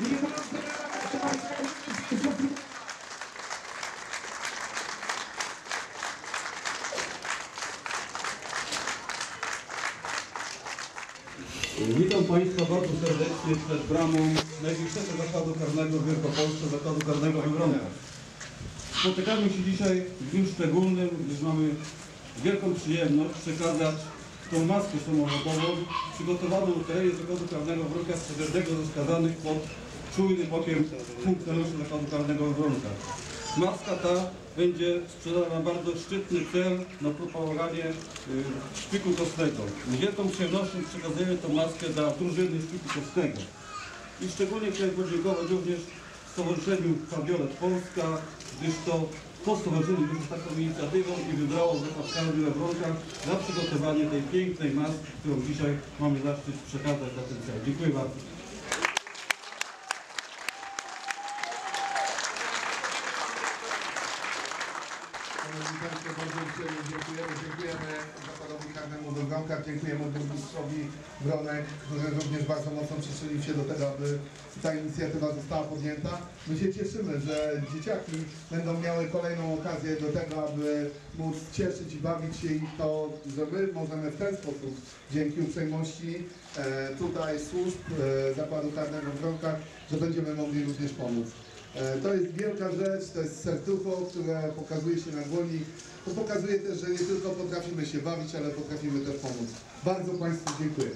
Witam Państwa bardzo serdecznie przed bramą największego zakładu karnego w Wielkopolsce, zakładu karnego w Wronkach. Spotykamy się dzisiaj w dniu szczególnym, gdyż mamy wielką przyjemność przekazać tą maskę samochodową przygotowaną w terenie zakładu karnego w Wronkach przez jednego ze skazanych pod czujnym okiem funkcjonariuszy zakładu karnego w Wronkach. Maska ta będzie sprzedana na bardzo szczytny cel na propagowanie y, szpiku kostnego. Z wielką przyjemnością przekazujemy tą maskę dla drużyny szpiku kostnego. I szczególnie chciałem podziękować również Stowarzyszeniu Kardiolet Polska, gdyż to stowarzyszenie wyszło z taką inicjatywą i wybrało zakład karny we Wronkach na przygotowanie tej pięknej maski, którą dzisiaj mamy zaszczyt przekazać na ten cel. Dziękuję bardzo. Bardzo uprzejmie dziękujemy. Dziękujemy zakładowi karnemu Wronkach, dziękujemy burmistrzowi Wronek, który również bardzo mocno przyczynił się do tego, aby ta inicjatywa została podjęta. My się cieszymy, że dzieciaki będą miały kolejną okazję do tego, aby móc cieszyć i bawić się i to, że my możemy w ten sposób, dzięki uprzejmości e, tutaj służb e, zakładu karnego w Wronkach, że będziemy mogli również pomóc. E, To jest wielka rzecz, to jest serducho, które pokazuje się na dłoni. To pokazuje też, że nie tylko potrafimy się bawić, ale potrafimy też pomóc. Bardzo Państwu dziękuję.